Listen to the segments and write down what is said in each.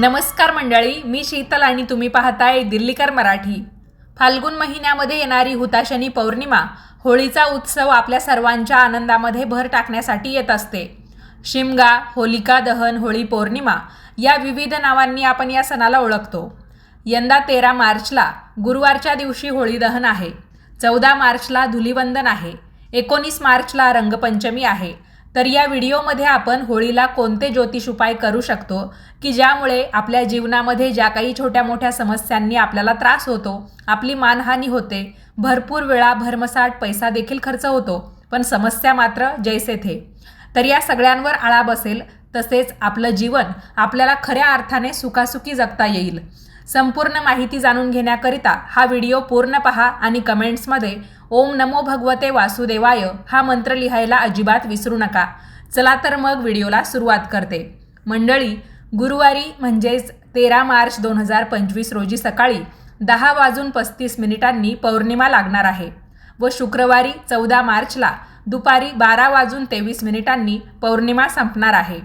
नमस्कार मंडळी मी शीतल आणि तुम्ही पाहताय दिल्लीकर मराठी. फाल्गुन महिन्यामध्ये येणारी हुताशनी पौर्णिमा होळीचा उत्सव आपल्या सर्वांच्या आनंदामध्ये भर टाकण्यासाठी येत असते. शिमगा होलिका दहन होळी पौर्णिमा या विविध नावांनी आपण या सणाला ओळखतो. यंदा तेरा मार्चला गुरुवारच्या दिवशी होळी दहन आहे. चौदा मार्चला धुलिवंदन आहे. एकोणीस मार्चला रंगपंचमी आहे. तर या व्हिडिओमध्ये आपण होळीला कोणते ज्योतिष उपाय करू शकतो की ज्यामुळे आपल्या जीवनामध्ये ज्या काही छोट्या मोठ्या समस्यांनी आपल्याला त्रास होतो आपली मानहानी होते भरपूर वेळा भरमसाठ पैसा देखील खर्च होतो पण समस्या मात्र जैसे थे. तर या सगळ्यांवर आळा बसेल तसेच आपलं जीवन आपल्याला खऱ्या अर्थाने सुखासुखी जगता येईल. संपूर्ण माहिती जाणून घेण्याकरिता हा व्हिडिओ पूर्ण पहा आणि कमेंट्समध्ये ओम नमो भगवते वासुदेवाय हा मंत्र लिहायला अजिबात विसरू नका. चला तर मग व्हिडिओला सुरुवात करते. मंडळी गुरुवारी म्हणजेच तेरा मार्च दोन हजार पंचवीस रोजी सकाळी दहा वाजून पस्तीस मिनिटांनी पौर्णिमा लागणार आहे व शुक्रवारी चौदा मार्चला दुपारी बारा वाजून तेवीस मिनिटांनी पौर्णिमा संपणार आहे.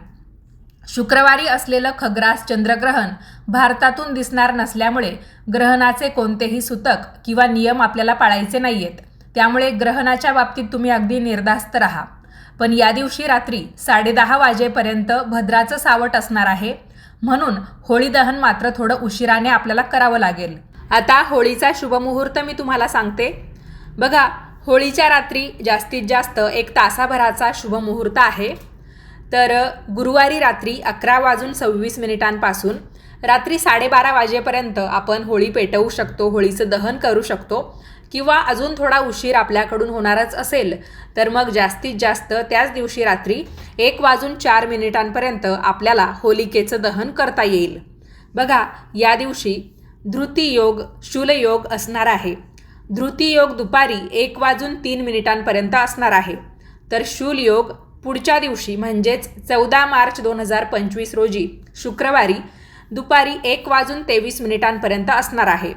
शुक्रवारी असलेलं खग्रास चंद्रग्रहण भारतातून दिसणार नसल्यामुळे ग्रहणाचे कोणतेही सुतक किंवा नियम आपल्याला पाळायचे नाही आहेत त्यामुळे ग्रहणाच्या बाबतीत तुम्ही अगदी निर्धास्त राहा. पण या दिवशी रात्री साडेदहा वाजेपर्यंत भद्राचं सावट असणार आहे. म्हणून होळी दहन मात्र थोडं उशिराने आपल्याला करावं लागेल. आता होळीचा शुभमुहूर्त मी तुम्हाला सांगते. बघा होळीच्या रात्री जास्तीत जास्त एक तासाभराचा शुभमुहूर्त आहे. तर गुरुवारी रात्री अकरा वाजून सव्वीस मिनिटांपासून रात्री साडेबारा वाजेपर्यंत आपण होळी पेटवू शकतो होळीचं दहन करू शकतो किंवा अजून थोडा उशीर आपल्याकडून होणारच असेल तर मग जास्तीत जास्त त्याच दिवशी रात्री एक वाजून चार मिनिटांपर्यंत आपल्याला होलिकेचं दहन करता येईल. बघा या दिवशी धृतीयोग शूलयोग असणार आहे. धृतीयोग दुपारी एक वाजून तीन मिनिटांपर्यंत असणार आहे. तर शूलयोग पुढच्या दिवशी म्हणजेच चौदा मार्च दोन हजार पंचवीस रोजी शुक्रवारी दुपारी एक वाजून तेवीस मिनिटांपर्यंत असणार आहे.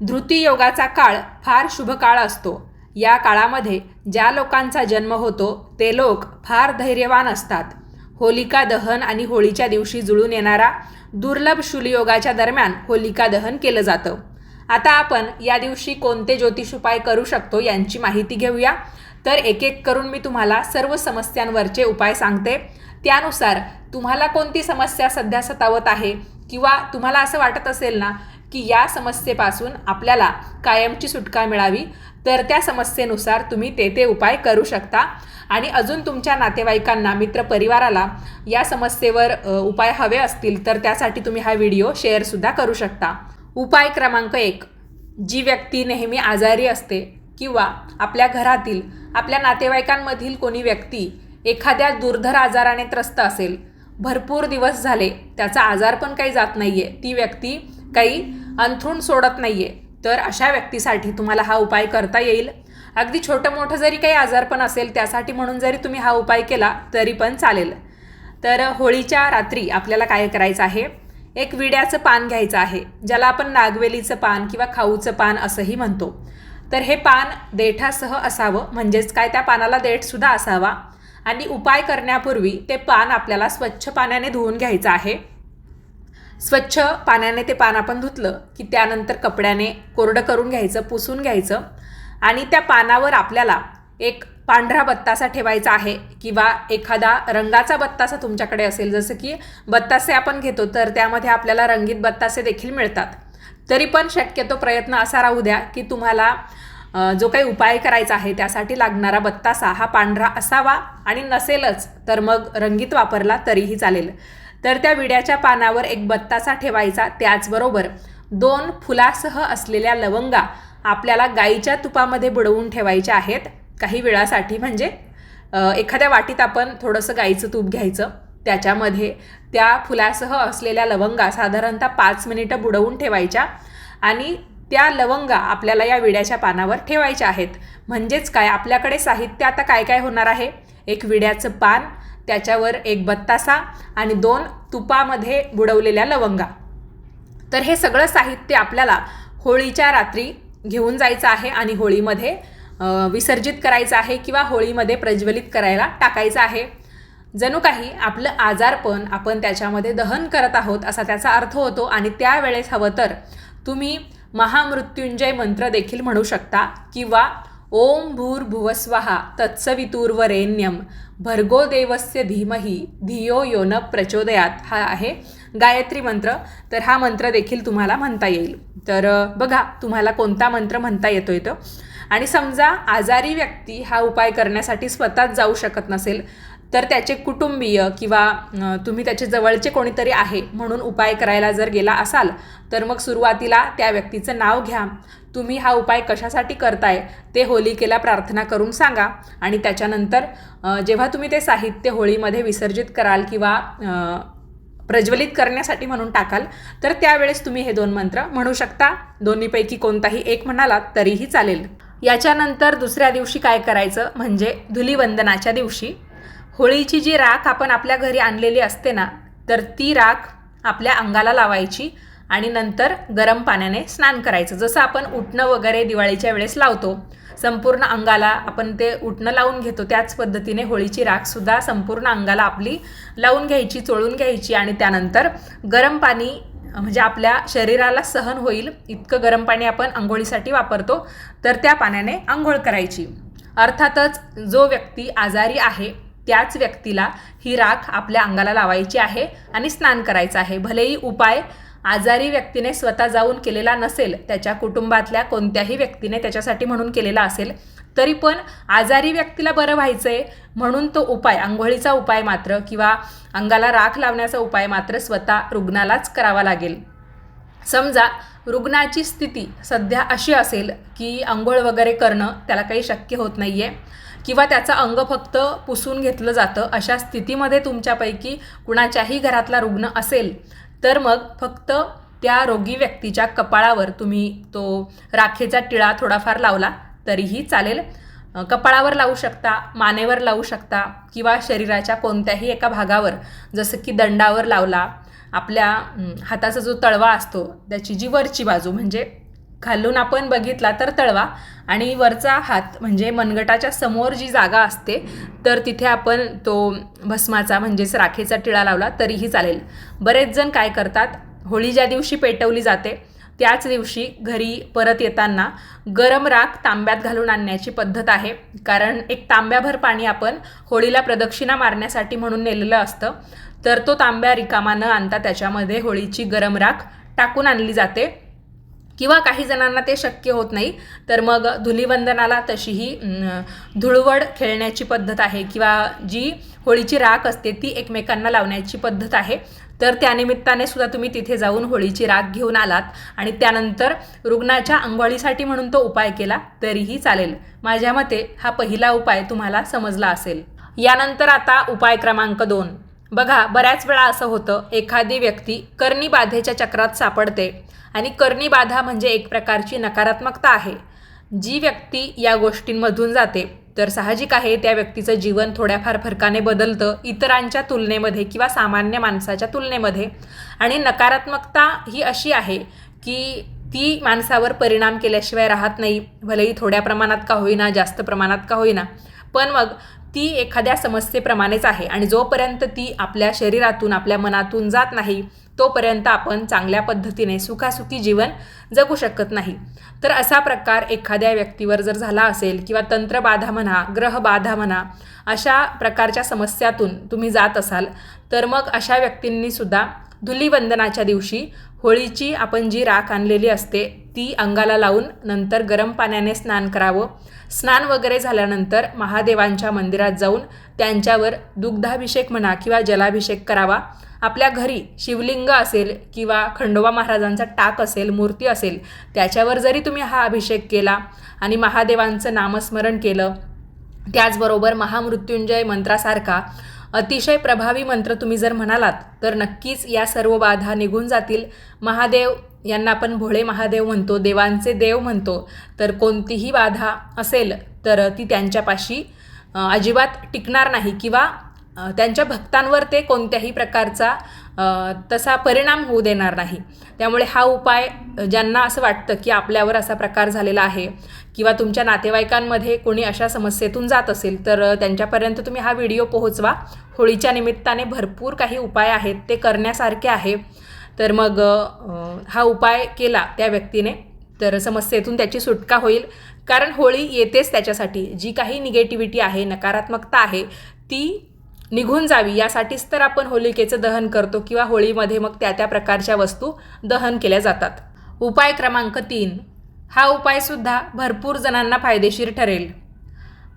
धृती योगाचा काळ फार शुभ काळ असतो. या काळामध्ये ज्या लोकांचा जन्म होतो ते लोक फार धैर्यवान असतात. होलिका दहन आणि होळीच्या दिवशी जुळून येणारा दुर्लभ शूलयोगाच्या दरम्यान होलिका दहन केलं जातं. आता आपण या दिवशी कोणते ज्योतिष उपाय करू शकतो यांची माहिती घेऊया. तर एक एक करून मी तुम्हाला सर्व समस्यांवरचे उपाय सांगते. त्यानुसार तुम्हाला कोणती समस्या सध्या सतावत आहे किंवा तुम्हाला असं वाटत असेल ना की या समस्येपासून आपल्याला कायमची सुटका मिळावी तर त्या समस्येनुसार तुम्ही ते ते उपाय करू शकता. आणि अजून तुमच्या नातेवाईकांना मित्रपरिवाराला या समस्येवर उपाय हवे असतील तर त्यासाठी तुम्ही हा व्हिडिओ शेअरसुद्धा करू शकता. उपाय क्रमांक एक जी व्यक्ती नेहमी आजारी असते किंवा आपल्या घरातील आपल्या नातेवाईकांमधील कोणी व्यक्ती एखाद्या दुर्धर आजाराने त्रस्त असेल भरपूर दिवस झाले त्याचा आजार पण काही जात नाही आहे ती व्यक्ती काही अंथरूण सोडत नाही आहे तर अशा व्यक्तीसाठी तुम्हाला हा उपाय करता येईल. अगदी छोटं मोठं जरी काही आजारपण असेल त्यासाठी म्हणून जरी तुम्ही हा उपाय केला तरी पण चालेल. तर होळीच्या रात्री आपल्याला काय करायचं आहे? एक विड्याचं पान घ्यायचं आहे ज्याला आपण नागवेलीचं पान किंवा खाऊचं पान असंही म्हणतो. तर हे पान देठासह असावं म्हणजेच काय त्या पानाला देठसुद्धा असावा. आणि उपाय करण्यापूर्वी ते पान आपल्याला स्वच्छ पाण्याने धुवून घ्यायचं आहे. स्वच्छ पाण्याने ते पान आपण धुतलं की त्यानंतर कपड्याने कोरडं करून घ्यायचं पुसून घ्यायचं. आणि त्या पानावर आपल्याला एक पांढरा बत्तासा ठेवायचा आहे किंवा एखादा रंगाचा बत्तासा तुमच्याकडे असेल जसं की बत्तासे आपण घेतो तर त्यामध्ये आपल्याला रंगीत बत्तासे देखील मिळतात. तरी पण शक्यतो प्रयत्न असा राहू द्या की तुम्हाला जो काही उपाय करायचा आहे त्यासाठी लागणारा बत्तासा हा पांढरा असावा आणि नसेलच तर मग रंगीत वापरला तरीही चालेल. तर त्या विड्याच्या पानावर एक बत्तासा ठेवायचा त्याचबरोबर दोन फुलासह असलेल्या लवंगा आपल्याला गाईच्या तुपामध्ये बुडवून ठेवायच्या आहेत. काही वेळासाठी म्हणजे एखाद्या वाटीत आपण थोडंसं गाईचं तूप घ्यायचं. त्याच्यामध्ये त्या फुलासह असलेल्या लवंगा साधारणतः पाच मिनिटं बुडवून ठेवायच्या आणि त्या लवंगा आपल्याला या विड्याच्या पानावर ठेवायच्या आहेत. म्हणजेच काय? आपल्याकडे साहित्य आता काय काय होणार आहे? एक विड्याचं पान त्याच्यावर एक बत्तासा आणि दोन तुपामध्ये बुडवलेल्या लवंगा. तर हे सगळं साहित्य आपल्याला होळीच्या रात्री घेऊन जायचं आहे आणि होळीमध्ये विसर्जित करायचं आहे किंवा होळीमध्ये प्रज्वलित करायला टाकायचं आहे. जणू काही आपलं आजारपण आपण त्याच्यामध्ये दहन करत आहोत असा त्याचा अर्थ होतो आणि त्यावेळेस हवं तर तुम्ही महामृत्युंजय मंत्र देखील म्हणू शकता किंवा ओम भूर्भुवस्वहा तत्सवितूर्वरेण्यम भर्गो देवस्य धीमही धियो यो न प्रचोदयात. हा आहे गायत्री मंत्र. तर हा मंत्र देखील तुम्हाला म्हणता येईल. तर बघा तुम्हाला कोणता मंत्र म्हणता येतो येतो आणि समजा आजारी व्यक्ती हा उपाय करण्यासाठी स्वतःच जाऊ शकत नसेल तर त्याचे कुटुंबीय किंवा तुम्ही त्याचे जवळचे कोणीतरी आहे म्हणून उपाय करायला जर गेला असाल तर मग सुरुवातीला त्या व्यक्तीचं नाव घ्या. तुम्ही हा उपाय कशासाठी करताय ते होलिकेला प्रार्थना करून सांगा आणि त्याच्यानंतर जेव्हा तुम्ही ते साहित्य होळीमध्ये विसर्जित कराल किंवा प्रज्वलित करण्यासाठी म्हणून टाकाल तर त्यावेळेस तुम्ही हे दोन मंत्र म्हणू शकता. दोन्हीपैकी कोणताही एक म्हणालात तरीही चालेल. याच्यानंतर दुसऱ्या दिवशी काय करायचं? म्हणजे धुलीवंदनाच्या दिवशी होळीची जी राख आपण आपल्या घरी आणलेली असते ना तर ती राख आपल्या अंगाला लावायची आणि नंतर गरम पाण्याने स्नान करायचं. जसं आपण उठणं वगैरे दिवाळीच्या वेळेस लावतो संपूर्ण अंगाला आपण ते उठणं लावून घेतो त्याच पद्धतीने होळीची राखसुद्धा संपूर्ण अंगाला आपली लावून घ्यायची चोळून घ्यायची आणि त्यानंतर गरम पाणी म्हणजे आपल्या शरीराला सहन होईल इतकं गरम पाणी आपण आंघोळीसाठी वापरतो तर त्या पाण्याने आंघोळ करायची. अर्थातच जो व्यक्ती आजारी आहे त्याच व्यक्तीला ही राख आपल्या अंगाला लावायची आहे आणि स्नान करायचं आहे. भलेही उपाय आजारी व्यक्तीने स्वतः जाऊन केलेला नसेल त्याच्या कुटुंबातल्या कोणत्याही व्यक्तीने त्याच्यासाठी म्हणून केलेला असेल तरी पण आजारी व्यक्तीला बरं व्हायचं आहे म्हणून तो उपाय आंघोळीचा उपाय मात्र किंवा अंगाला राख लावण्याचा उपाय मात्र स्वतः रुग्णालाच करावा लागेल. समजा रुग्णाची स्थिती सध्या अशी असेल की आंघोळ वगैरे करणं त्याला काही शक्य होत नाही आहे किंवा त्याचं अंग फक्त पुसून घेतलं जातं अशा स्थितीमध्ये तुमच्यापैकी कुणाच्याही घरातला रुग्ण असेल तर मग फक्त त्या रोगी व्यक्तीच्या कपाळावर तुम्ही तो राखेचा टिळा थोडाफार लावला तरीही चालेल. कपाळावर लावू शकता मानेवर लावू शकता किंवा शरीराच्या कोणत्याही एका भागावर जसं की दंडावर लावला आपल्या हाताचा जो तळवा असतो त्याची जी वरची बाजू म्हणजे खालून आपण बघितला तर तळवा आणि वरचा हात म्हणजे मनगटाच्या समोर जी जागा असते तर तिथे आपण तो भस्माचा म्हणजेच राखेचा टिळा लावला तरीही चालेल. बरेच जण काय करतात होळी ज्या दिवशी पेटवली जाते त्याच दिवशी घरी परत येताना गरम राख तांब्यात घालून आणण्याची पद्धत आहे. कारण एक तांब्याभर पाणी आपण होळीला प्रदक्षिणा मारण्यासाठी म्हणून नेलेलं असतं तर तो तांब्या रिकामा न आणता त्याच्यामध्ये होळीची गरम राख टाकून आणली जाते. किंवा काही जणांना ते शक्य होत नाही तर मग धुलीवंदनाला तशीही धुळवड खेळण्याची पद्धत आहे किंवा जी होळीची राख असते ती एकमेकांना लावण्याची पद्धत आहे. तर त्यानिमित्ताने सुद्धा तुम्ही तिथे जाऊन होळीची राख घेऊन आलात आणि त्यानंतर रुग्णाच्या अंघोळीसाठी म्हणून तो उपाय केला तरीही चालेल. माझ्या मते हा पहिला उपाय तुम्हाला समजला असेल. यानंतर आता उपाय क्रमांक दोन. बघा बऱ्याच वेळा असं होतं एखादी व्यक्ती कर्णी बाधेच्या चक्रात सापडते आणि कर्णी बाधा म्हणजे एक प्रकारची नकारात्मकता आहे. जी व्यक्ती या गोष्टींमधून जाते तर साहजिक आहे त्या व्यक्तीचं जीवन थोड्याफार फरकाने बदलतं इतरांच्या तुलनेमध्ये किंवा सामान्य माणसाच्या तुलनेमध्ये. आणि नकारात्मकता ही अशी आहे की ती माणसावर परिणाम केल्याशिवाय राहत नाही भलेही थोड्या प्रमाणात का होईना जास्त प्रमाणात का होईना. पण मग ती एखाद्या समस्येप्रमाणेच आहे आणि जोपर्यंत ती आपल्या शरीरातून आपल्या मनातून जात नाही तोपर्यंत आपण चांगल्या पद्धतीने सुखासुखी जीवन जगू शकत नाही. तर असा प्रकार एखाद्या व्यक्तीवर जर झाला असेल किंवा तंत्रबाधा म्हणा ग्रहबाधा म्हणा अशा प्रकारच्या समस्यातून तुम्ही जात असाल तर मग अशा व्यक्तींनीसुद्धा धुलीवंदनाच्या दिवशी होळीची आपण जी राख आणलेली असते ती अंगाला लावून नंतर गरम पाण्याने स्नान करावं. स्नान वगैरे झाल्यानंतर महादेवांच्या मंदिरात जाऊन त्यांच्यावर दुग्धाभिषेक म्हणा किंवा जलाभिषेक करावा. आपल्या घरी शिवलिंग असेल किंवा खंडोबा महाराजांचा टाक असेल मूर्ती असेल त्याच्यावर जरी तुम्ही हा अभिषेक केला आणि महादेवांचं नामस्मरण केलं त्याचबरोबर महामृत्युंजय मंत्रासारखा अतिशय प्रभावी मंत्र तुम्ही जर म्हणालात तर नक्कीच या सर्व बाधा निघून जातील. महादेव यांना आपण भोळे महादेव म्हणतो देवांचे देव म्हणतो. तर कोणतीही बाधा असेल तर ती त्यांच्यापाशी अजिबात टिकणार नाही किंवा त्यांच्या भक्तांवर ते कोणत्याही प्रकारचा तसा परिणाम होऊ देणार नाही. त्यामुळे हा उपाय ज्यांना असं वाटतं की आपल्यावर असा प्रकार झालेला आहे किंवा तुमच्या नातेवाईकांमध्ये कोणी अशा समस्येतून जात असेल तर त्यांच्यापर्यंत तुम्ही हा व्हिडिओ पोहोचवा. होळीच्या निमित्ताने भरपूर काही उपाय आहेत ते करण्यासारखे आहे. तर मग हा उपाय केला त्या व्यक्तीने. तर समस्येतून त्याची सुटका होईल. कारण होळी येतेच त्याच्यासाठी. जी काही निगेटिव्हिटी आहे नकारात्मकता आहे ती निघून जावी. यासाठीच तर आपण होलिकेचं दहन करतो किंवा होळीमध्ये मग त्या त्या प्रकारच्या वस्तू दहन केल्या जातात. उपाय क्रमांक तीन. हा उपायसुद्धा भरपूर जणांना फायदेशीर ठरेल.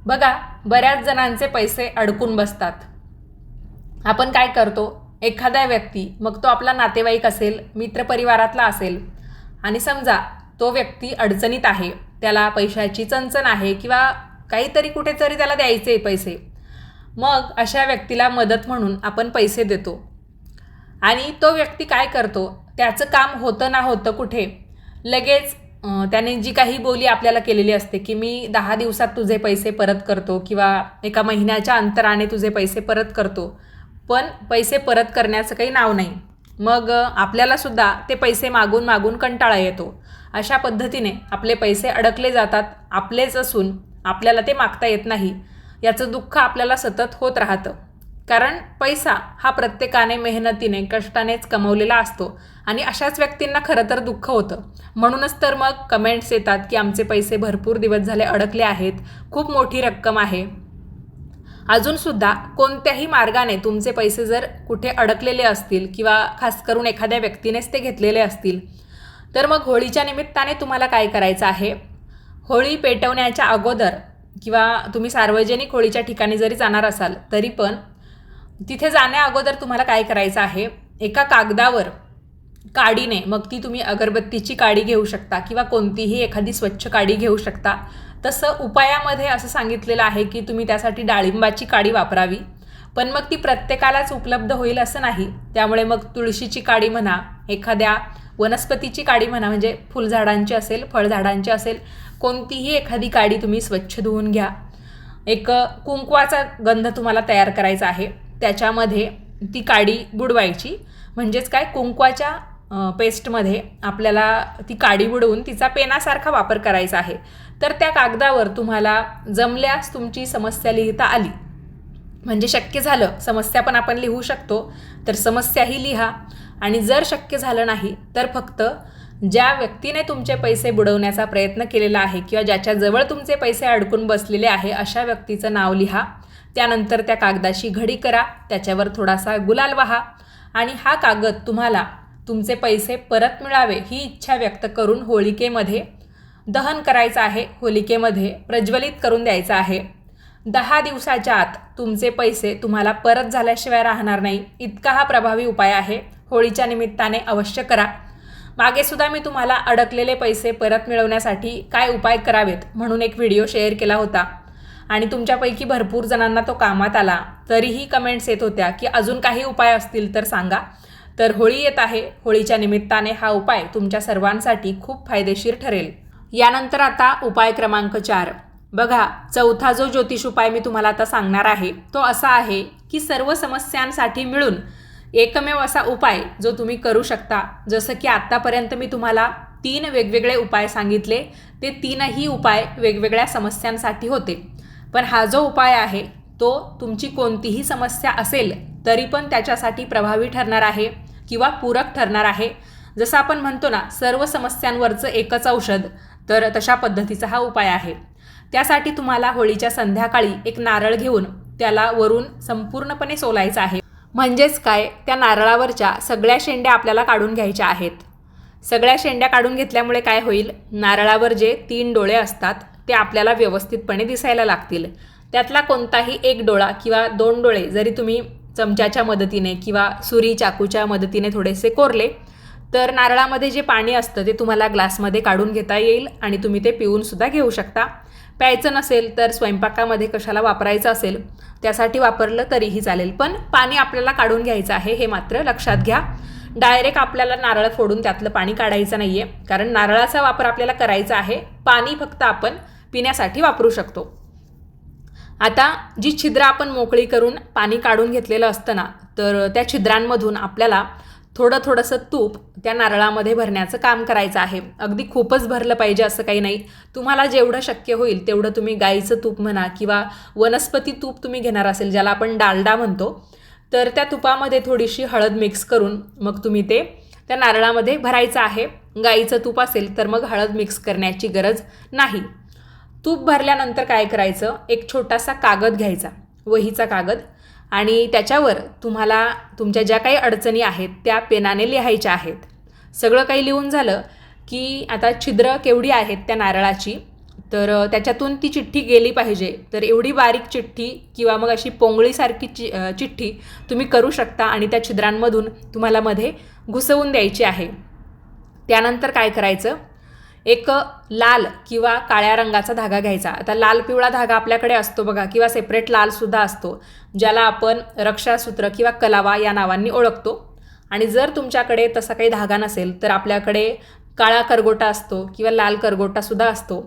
बघा बऱ्याच जणांचे पैसे अडकून बसतात. आपण काय करतो? एखादा व्यक्ती मग तो आपला नातेवाईक असेल मित्रपरिवारातला असेल आणि समजा तो व्यक्ती अडचणीत आहे त्याला पैशाची चणचण आहे किंवा काहीतरी कुठेतरी त्याला द्यायचे पैसे मग अशा व्यक्तीला मदत म्हणून आपण पैसे देतो. आणि तो व्यक्ती काय करतो? त्याचं काम होतं ना होतं कुठे? लगेच त्याने जी काही बोली आपल्याला केलेली असते की मी दहा दिवसात तुझे पैसे परत करतो किंवा एका महिन्याच्या अंतराने तुझे पैसे परत करतो पण पैसे परत करण्याचं काही नाव नाही. मग आपल्यालासुद्धा ते पैसे मागून मागून कंटाळा येतो. अशा पद्धतीने आपले पैसे अडकले जातात आपलेच असून आपल्याला ते मागता येत नाही. याचं दुःख आपल्याला सतत होत राहतं. कारण पैसा हा प्रत्येकाने मेहनतीने कष्टानेच कमवलेला असतो आणि अशाच व्यक्तींना खरं तर दुःख होतं. म्हणूनच तर मग कमेंट्स येतात की आमचे पैसे भरपूर दिवस झाले अडकले आहेत खूप मोठी रक्कम आहे. अजूनसुद्धा कोणत्याही मार्गाने तुमचे पैसे जर कुठे अडकलेले असतील किंवा खास करून एखाद्या व्यक्तीनेच ते घेतलेले असतील तर मग होळीच्या निमित्ताने तुम्हाला काय करायचं आहे? होळी पेटवण्याच्या अगोदर किंवा तुम्ही सार्वजनिक होळीच्या ठिकाणी जरी जाणार असाल तरी पण तिथे जाण्या अगोदर तुम्हाला काय करायचं आहे? एका कागदावर काडीने मग ती तुम्ही अगरबत्तीची काडी घेऊ शकता किंवा कोणतीही एखादी स्वच्छ काडी घेऊ शकता. तसं उपायामध्ये असं सांगितलेलं आहे की तुम्ही त्यासाठी डाळिंबाची काडी वापरावी. पण मग ती प्रत्येकालाच उपलब्ध होईल असं नाही. त्यामुळे मग तुळशीची काडी म्हणा एखाद्या वनस्पतीची काडी म्हणा म्हणजे फुलझाडांची असेल फळझाडांची असेल कोणतीही एखादी काडी तुम्ही स्वच्छ धुवून घ्या. एक कुंकवाचा गंध तुम्हाला तयार करायचा आहे. त्याच्यामध्ये ती काडी बुडवायची. म्हणजेच काय? कुंकवाच्या पेस्टमध्ये आपल्याला ती काडी बुडवून तिचा पेनासारखा वापर करायचा आहे. तर त्या कागदावर तुम्हाला जमल्यास तुमची समस्या लिहिता आली. म्हणजे शक्य झालं समस्या पण आपण लिहू शकतो तर समस्याही लिहा. आणि जर शक्य झालं नाही तर फक्त ज्या व्यक्तीने तुमचे पैसे बुडवण्याचा प्रयत्न केलेला आहे किंवा ज्याच्याजवळ तुमचे पैसे अडकून बसलेले आहे अशा व्यक्तीचं नाव लिहा. त्यानंतर त्या कागदाशी घडी करा त्याच्यावर थोडासा गुलाल वाहा. आणि हा कागद तुम्हाला तुमचे पैसे परत मिळावे ही इच्छा व्यक्त करून होळिकेमध्ये दहन करायचं आहे होलिकेमध्ये प्रज्वलित करून द्यायचं आहे. दहा दिवसाच्या आत तुमचे पैसे तुम्हाला परत झाल्याशिवाय राहणार नाही. इतका हा प्रभावी उपाय आहे. होळीच्या निमित्ताने अवश्य करा. मागेसुद्धा मी तुम्हाला अडकलेले पैसे परत मिळवण्यासाठी काय उपाय करावेत म्हणून एक व्हिडिओ शेअर केला होता. आणि तुमच्यापैकी भरपूर जणांना तो कामात आला. तरीही कमेंट्स येत होत्या की अजून काही उपाय असतील तर सांगा. तर होळी येत आहे. होळीच्या निमित्ताने हा उपाय तुमच्या सर्वांसाठी खूप फायदेशीर ठरेल. यानंतर आता उपाय क्रमांक चार. बघा चौथा जो ज्योतिष उपाय मी तुम्हाला आता सांगणार आहे तो असा आहे की सर्व समस्यांसाठी मिळून एकमेव असा उपाय जो तुम्ही करू शकता. जसं की आत्तापर्यंत मी तुम्हाला तीन वेगवेगळे उपाय सांगितले ते तीनही उपाय वेगवेगळ्या समस्यांसाठी होते. पण हा जो उपाय आहे तो तुमची कोणतीही समस्या असेल तरी पण त्याच्यासाठी प्रभावी ठरणार आहे किंवा पूरक ठरणार आहे. जसं आपण म्हणतो ना सर्व समस्यांवरचं एकच औषध तर तशा पद्धतीचा हा उपाय आहे. त्यासाठी तुम्हाला होळीच्या संध्याकाळी एक नारळ घेऊन त्याला वरून संपूर्णपणे सोलायचं आहे. म्हणजेच काय? त्या नारळावरच्या सगळ्या शेंड्या आपल्याला काढून घ्यायच्या आहेत. सगळ्या शेंड्या काढून घेतल्यामुळे काय होईल? नारळावर जे तीन डोळे असतात ते आपल्याला व्यवस्थितपणे दिसायला लागतील. त्यातला कोणताही एक डोळा किंवा दोन डोळे जरी तुम्ही चमच्याच्या मदतीने किंवा सुरी चाकूच्या मदतीने थोडेसे कोरले तर नारळामध्ये जे पाणी असतं ते तुम्हाला ग्लासमध्ये काढून घेता येईल आणि तुम्ही ते पिऊनसुद्धा घेऊ शकता. प्यायचं नसेल तर स्वयंपाकामध्ये कशाला वापरायचं असेल त्यासाठी वापरलं तरीही चालेल. पण पाणी आपल्याला काढून घ्यायचं आहे हे मात्र लक्षात घ्या. डायरेक्ट आपल्याला नारळ फोडून त्यातलं पाणी काढायचं नाही आहे कारण नारळाचा वापर आपल्याला करायचा आहे. पाणी फक्त आपण पिण्यासाठी वापरू शकतो. आता जी छिद्र आपण मोकळी करून पाणी काढून घेतलेलं असतं ना तर त्या छिद्रांमधून आपल्याला थोडं थोडंसं तूप त्या नारळामध्ये भरण्याचं काम करायचं आहे. अगदी खूपच भरलं पाहिजे असं काही नाही. तुम्हाला जेवढं शक्य होईल तेवढं तुम्ही गाईचं तूप म्हणा किंवा वनस्पती तूप तुम्ही घेणार असेल ज्याला आपण डालडा म्हणतो तर त्या तुपामध्ये थोडीशी हळद मिक्स करून मग तुम्ही ते त्या नारळामध्ये भरायचं आहे. गाईचं तूप असेल तर मग हळद मिक्स करण्याची गरज नाही. तूप भरल्यानंतर काय करायचं? एक छोटासा कागद घ्यायचा. वहीचा कागद. आणि त्याच्यावर तुम्हाला तुमच्या ज्या काही अडचणी आहेत त्या पेनाने लिहायच्या आहेत. सगळं काही लिहून झालं की आता छिद्र केवढी आहेत त्या नारळाची तर त्याच्यातून ती चिठ्ठी गेली पाहिजे. तर एवढी बारीक चिठ्ठी किंवा मग अशी पोंगळीसारखी चि चिठ्ठी तुम्ही करू शकता आणि त्या छिद्रांमधून तुम्हाला मध्ये घुसवून द्यायची आहे. त्यानंतर काय करायचं? एक लाल किंवा काळ्या रंगाचा धागा घ्यायचा. आता लाल पिवळा धागा आपल्याकडे असतो बघा किंवा सेपरेट लालसुद्धा असतो ज्याला आपण रक्षासूत्र किंवा कलावा या नावांनी ओळखतो. आणि जर तुमच्याकडे तसा काही धागा नसेल तर आपल्याकडे काळा करगोटा असतो किंवा लाल करगोटासुद्धा असतो.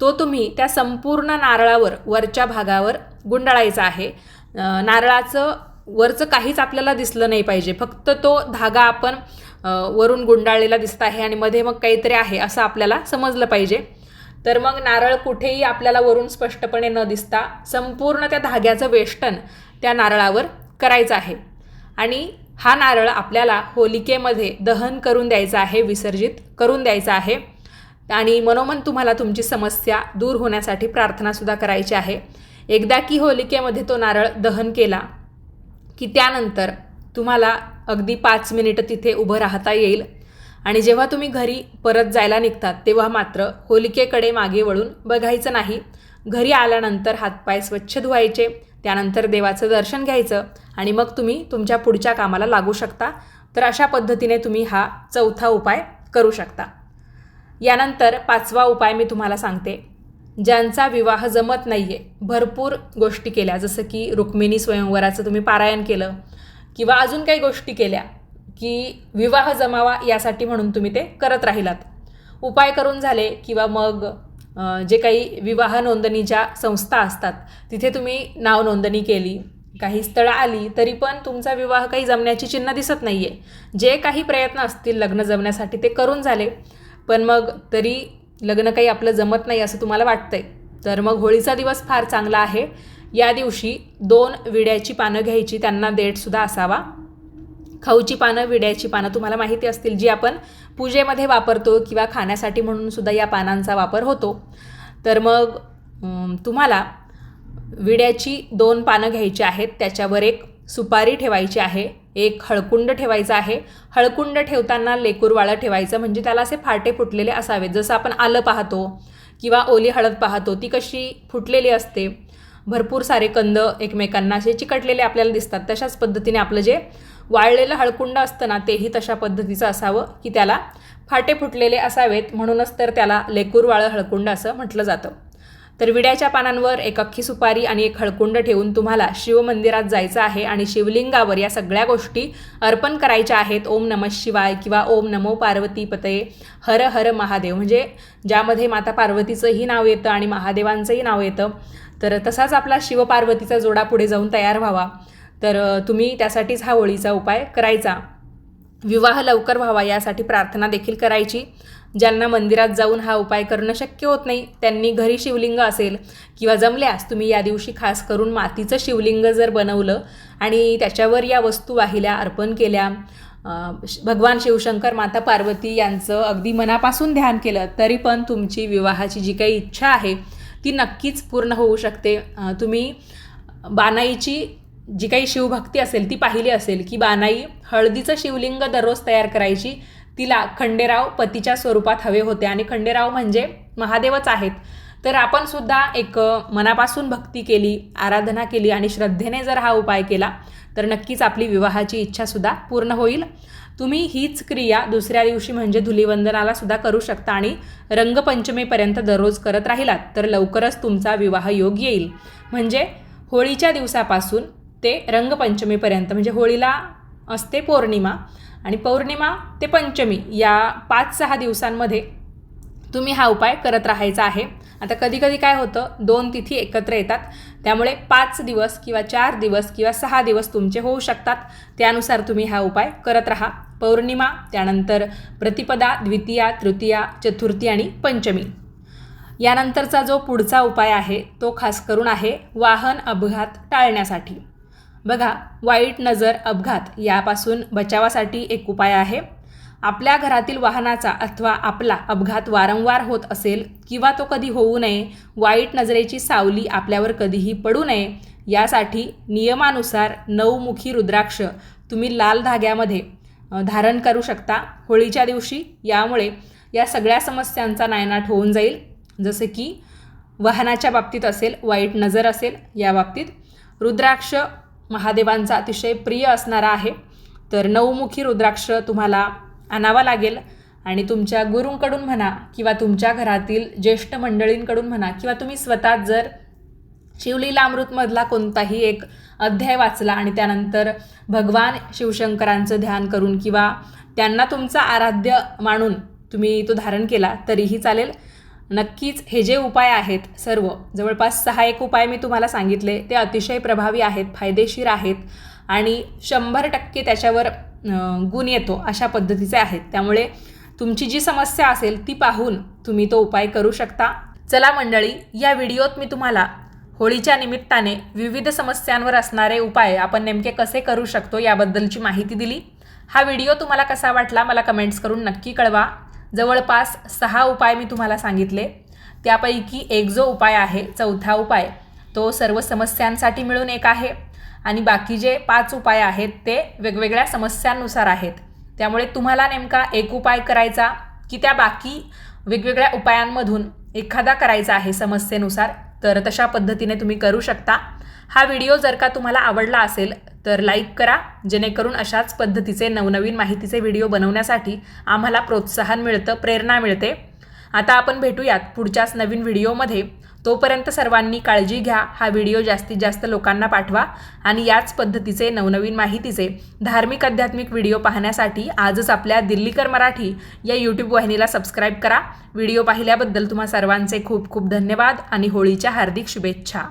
तो तुम्ही त्या संपूर्ण नारळावर वरच्या भागावर गुंडाळायचा आहे. नारळाचं वरचं काहीच आपल्याला दिसलं नाही पाहिजे. फक्त तो धागा आपण वरून गुंडाळलेला दिसत आहे आणि मध्ये मग काहीतरी आहे असं आपल्याला समजलं पाहिजे. तर मग नारळ कुठेही आपल्याला वरून स्पष्टपणे न दिसता संपूर्ण त्या धाग्याचं वेष्टन त्या नारळावर करायचं आहे. आणि हा नारळ आपल्याला होलिकेमध्ये दहन करून द्यायचा आहे विसर्जित करून द्यायचा आहे. आणि मनोमन तुम्हाला तुमची समस्या दूर होण्यासाठी प्रार्थनासुद्धा करायची आहे. एकदा की होलिकेमध्ये तो नारळ दहन केला की त्यानंतर तुम्हाला अगदी पाच मिनिटं तिथे उभं राहता येईल. आणि जेव्हा तुम्ही घरी परत जायला निघतात तेव्हा मात्र होलिकेकडे मागे वळून बघायचं नाही. घरी आल्यानंतर हातपाय स्वच्छ धुवायचे त्यानंतर देवाचं दर्शन घ्यायचं आणि मग तुम्ही तुमच्या पुढच्या कामाला लागू शकता. तर अशा पद्धतीने तुम्ही हा चौथा उपाय करू शकता. यानंतर पाचवा उपाय मी तुम्हाला सांगते. ज्यांचा विवाह जमत नाही आहे भरपूर गोष्टी केल्या. जसं की रुक्मिणी स्वयंवराचं तुम्ही पारायण केलं किंवा अजून काही गोष्टी केल्या की विवाह जमावा यासाठी म्हणून तुम्ही ते करत राहिलात. उपाय करून झाले किंवा मग जे काही विवाह नोंदणीच्या संस्था असतात तिथे तुम्ही नाव नोंदणी केली काही स्थळं आली तरी पण तुमचा विवाह काही जमण्याची चिन्ह दिसत नाही आहे जे काही प्रयत्न असतील लग्न जमण्यासाठी ते करून झाले पण मग तरी लग्न काही आपलं जमत नाही असं तुम्हाला वाटतंय. तर मग होळीचा दिवस फार चांगला आहे. या दिवशी दोन विड्याची पानं घ्यायची त्यांना देठसुद्धा असावा. खाऊची पानं विड्याची पानं तुम्हाला माहिती असतील जी आपण पूजेमध्ये वापरतो किंवा खाण्यासाठी म्हणून सुद्धा या पानांचा वापर होतो. तर मग तुम्हाला विड्याची दोन पानं घ्यायची आहेत त्याच्यावर एक सुपारी ठेवायची आहे एक हळकुंड ठेवायचं आहे. हळकुंड ठेवताना लेकूरवाळं ठेवायचं म्हणजे त्याला असे फाटे फुटलेले असावेत. जसं आपण आलं पाहतो किंवा ओली हळद पाहतो ती कशी फुटलेली असते भरपूर सारे कंद एकमेकांना असे चिकटलेले आपल्याला दिसतात. तशाच पद्धतीने आपलं जे वाळलेलं हळकुंड असतं ना तेही तशा पद्धतीचं असावं की त्याला फाटे फुटलेले असावेत. म्हणूनच तर त्याला लेकूरवाळं हळकुंड असं म्हटलं जातं. तर विड्याच्या पानांवर एक अख्खी सुपारी आणि एक हळकुंड ठेवून तुम्हाला शिवमंदिरात जायचं आहे आणि शिवलिंगावर या सगळ्या गोष्टी अर्पण करायच्या आहेत. ओम नमः शिवाय किंवा ओम नमो पार्वती पतये हर हर महादेव. म्हणजे ज्यामध्ये माता पार्वतीचंही नाव येतं आणि महादेवांचंही नाव येतं. तर तसाच आपला शिवपार्वतीचा जोडा पुढे जाऊन तयार व्हावा. तर तुम्ही त्यासाठीच हा होळीचा उपाय करायचा. विवाह लवकर व्हावा यासाठी प्रार्थना देखील करायची. ज्यांना मंदिरात जाऊन हा उपाय करणं शक्य होत नाही त्यांनी घरी शिवलिंग असेल किंवा जमल्यास तुम्ही या दिवशी खास करून मातीचं शिवलिंग जर बनवलं आणि त्याच्यावर या वस्तू वाहिल्या अर्पण केल्या भगवान शिवशंकर माता पार्वती यांचं अगदी मनापासून ध्यान केलं तरी पण तुमची विवाहाची जी काही इच्छा आहे ती नक्कीच पूर्ण होऊ शकते. तुम्ही बानाईची जी काही शिवभक्ती असेल ती पाहिली असेल की बानाई हळदीचं शिवलिंग दररोज तयार करायची तिला खंडेराव पतीच्या स्वरूपात हवे होते. आणि खंडेराव म्हणजे महादेवच आहेत. तर आपण सुद्धा एक मनापासून भक्ती केली आराधना केली आणि श्रद्धेने जर हा उपाय केला तर नक्कीच आपली विवाहाची इच्छासुद्धा पूर्ण होईल. तुम्ही हीच क्रिया दुसऱ्या दिवशी म्हणजे धुलिवंदनाला सुद्धा करू शकता आणि रंगपंचमीपर्यंत दररोज करत राहिलात तर लवकरच तुमचा विवाह योग येईल. म्हणजे होळीच्या दिवसापासून ते रंगपंचमीपर्यंत म्हणजे होळीला असते पौर्णिमा आणि पौर्णिमा ते पंचमी या पाच सहा दिवसांमध्ये तुम्ही हा उपाय करत राहायचा आहे. आता कधी कधी काय होतं दोन तिथी एकत्र येतात. त्यामुळे पाच दिवस किंवा चार दिवस किंवा सहा दिवस तुमचे होऊ शकतात. त्यानुसार तुम्ही हा उपाय करत राहा. पौर्णिमा त्यानंतर प्रतिपदा द्वितीया तृतीया चतुर्थी आणि पंचमी. यानंतरचा जो पुढचा उपाय आहे तो खास करून आहे वाहन अपघात टाळण्यासाठी. बघा वाईट नजर अपघात यापासून बचावासाठी एक उपाय आहे. आपल्या घरातील वाहनाचा अथवा आपला अपघात वारंवार होत असेल किंवा तो कधी होऊ नये वाईट नजरेची सावली आपल्यावर कधीही पडू नये यासाठी नियमानुसार नऊमुखी रुद्राक्ष तुम्ही लाल धाग्यामध्ये धारण करू शकता. होळीच्या दिवशी यामुळे या सगळ्या समस्यांचा नायनाट होऊन जाईल. जसे की वाहनाच्या बाबतीत असेल वाईट नजर असेल या बाबतीत रुद्राक्ष महादेवांचा अतिशय प्रिय असणारा आहे. तर नऊमुखी रुद्राक्ष तुम्हाला आणावा लागेल. आणि तुमच्या गुरूंकडून म्हणा किंवा तुमच्या घरातील ज्येष्ठ मंडळींकडून म्हणा किंवा तुम्ही स्वतः जर शिवलीलामृतमधला कोणताही एक अध्याय वाचला आणि त्यानंतर भगवान शिवशंकरांचं ध्यान करून किंवा त्यांना तुमचा आराध्य मानून तुम्ही तो धारण केला तरीही चालेल. नक्कीच हे जे उपाय आहेत सर्व जवळपास सहा एक उपाय मी तुम्हाला सांगितले ते अतिशय प्रभावी आहेत फायदेशीर आहेत आणि शंभर टक्के त्याच्यावर गुण येतो अशा पद्धतीचे आहेत. त्यामुळे तुमची जी समस्या असेल ती पाहून तुम्ही तो उपाय करू शकता. चला मंडळी या व्हिडिओत मी तुम्हाला होळीच्या निमित्ताने विविध समस्यांवर असणारे उपाय आपण नेमके कसे करू शकतो याबद्दलची माहिती दिली. हा व्हिडिओ तुम्हाला कसा वाटला मला कमेंट्स करून नक्की कळवा. जवळपास सहा उपाय मी तुम्हाला सांगितले. त्यापैकी एक जो उपाय आहे चौथा उपाय तो सर्व समस्यांसाठी मिळून एक आहे. आणि बाकी जे पाच उपाय आहेत ते वेगवेगळ्या समस्यांनुसार आहेत. त्यामुळे तुम्हाला नेमका एक उपाय करायचा की त्या बाकी वेगवेगळ्या उपायांमधून एखादा करायचा आहे समस्येनुसार तर तशा पद्धतीने तुम्ही करू शकता. हा व्हिडिओ जर का तुम्हाला आवडला असेल तर लाईक करा जेणेकरून अशाच पद्धतीचे नवनवीन माहितीचे व्हिडिओ बनवण्यासाठी आम्हाला प्रोत्साहन मिळतं प्रेरणा मिळते. आता आपण भेटूयात पुढच्याच नवीन व्हिडिओमध्ये. तोपर्यंत सर्वांनी काळजी घ्या हा व्हिडिओ जास्तीत जास्त लोकांना पाठवा आणि याच पद्धतीचे नवनवीन माहितीचे धार्मिक आध्यात्मिक व्हिडिओ पाहण्यासाठी आजच आपल्या दिल्लीकर मराठी या यूट्यूब वाहिनीला सबस्क्राईब करा. व्हिडिओ पाहिल्याबद्दल तुम्हा सर्वांचे खूप खूप धन्यवाद आणि होळीच्या हार्दिक शुभेच्छा.